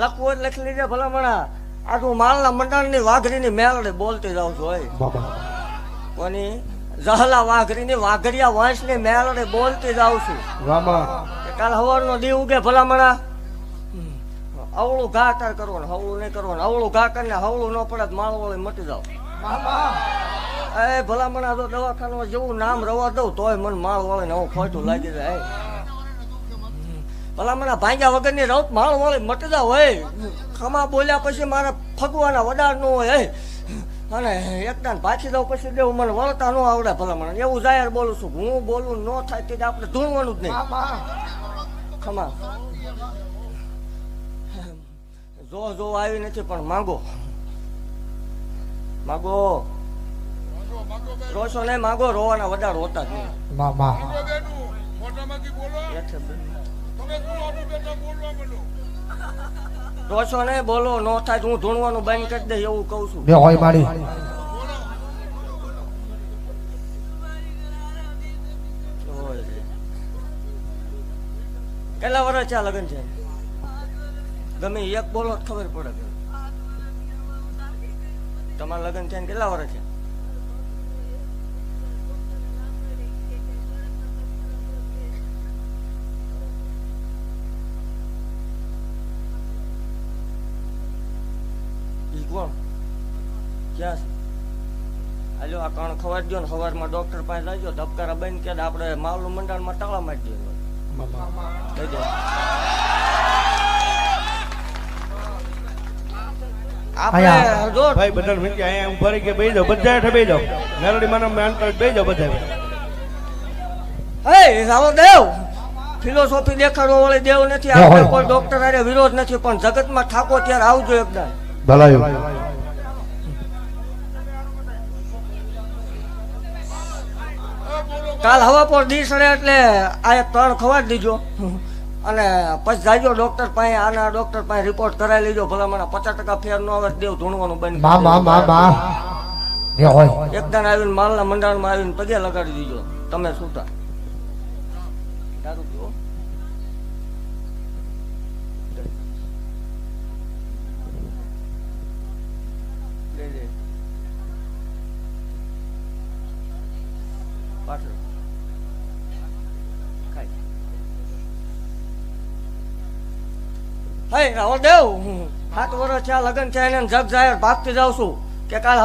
લખવું એટલે લખી લીધે ભલામણા. આ તું માલના મંડાણની વાઘરીની મેલડે બોલતી જાઉં છું હોય કોની જહલા વાઘરીની વાઘરિયા વંશની મેલડે બોલતી જાઉં છું. કાલ હવારનો દી ઉગે ભલામણા. અવળું ઘા તાર કરવાનું હવળું નહીં કરવાનું અવળું ઘા કરીને હવળું ન પડે તો માળ વળી મટી જાવ. એ ભલામણા તો દવાખાનું જેવું નામ રવા દઉં તોય મને માળ વળે ને હું ખોટું લાગી જાય ભલામણા ભાંગ્યા વગરની રૌત માળ વાળી મટતા હોય. ખમા બોલ્યા પછી મારે ફગવાના વડાર નો હોય હે. અને એકદમ પાછી દઉં પછી દેવું મને વળતા ન આવડે ભલામણા. એવું જાહેર બોલું છું. હું બોલું ન થાય તે આપણે ધૂણવાનું જ નહીં. ખમા. જો જો આવી નથી પણ માંગો. માંગો. રોશો નહીં માગો. રોવાના વધારે હોતા જ નહીં. રોશો નહીં બોલો નો થાય તો હું ધૂણવાનું બંધ કરી દે એવું કહું છું. બે હોય માડી કેટલા વર્ષ છે આ લગ્ન છે? ગમે એક બોલો ખબર પડે. તમારા લગ્ન છે કેટલા વર્ષ છે કોણ ક્યાં છે? હાલો આ કણ ખબર દો ને સવારમાં ડોક્ટર પાસે લઈ જાઓ ધબકારા બંધ કે આપણે માવલું મંડળમાં તાળા મારી દઈએ ભાઈ બધા મિનિટ અહીંયા ગયા બેસી જાઓ બધા હેઠે બેસી જાઓ માનો મેન પર જાઓ બધા હે રાવો દેવ ફિલોસોફી દેખાડવા વાળી દેવ નથી આપણે. કોઈ ડોક્ટર હારે વિરોધ નથી પણ જગતમાં ઠાકો ત્યારે આવજો એકદમ. ભલાયું કાલ હવા પર દી સડે એટલે આ એક ત્રણ ખવાડી દીજો અને પછી જાજો ડોક્ટર પાસે આના ડોક્ટર પાસે રિપોર્ટ કરાવી લેજો ભલા મને પચાસ ટકા ફેર ન આવે દેવ ધૂણવાનું બંધ બા બા બા બા. બે હોય. એકદમ આવીને માલના મંડાણમાં આવીને પગે લગાડી દીજો તમે છૂટા દારૂ પીવો હે રાવણ દેવ સાત વર્ષ આ લગ્ન છે એને જગ જાહેર ભાગતી જાઉં છું. કે કાલ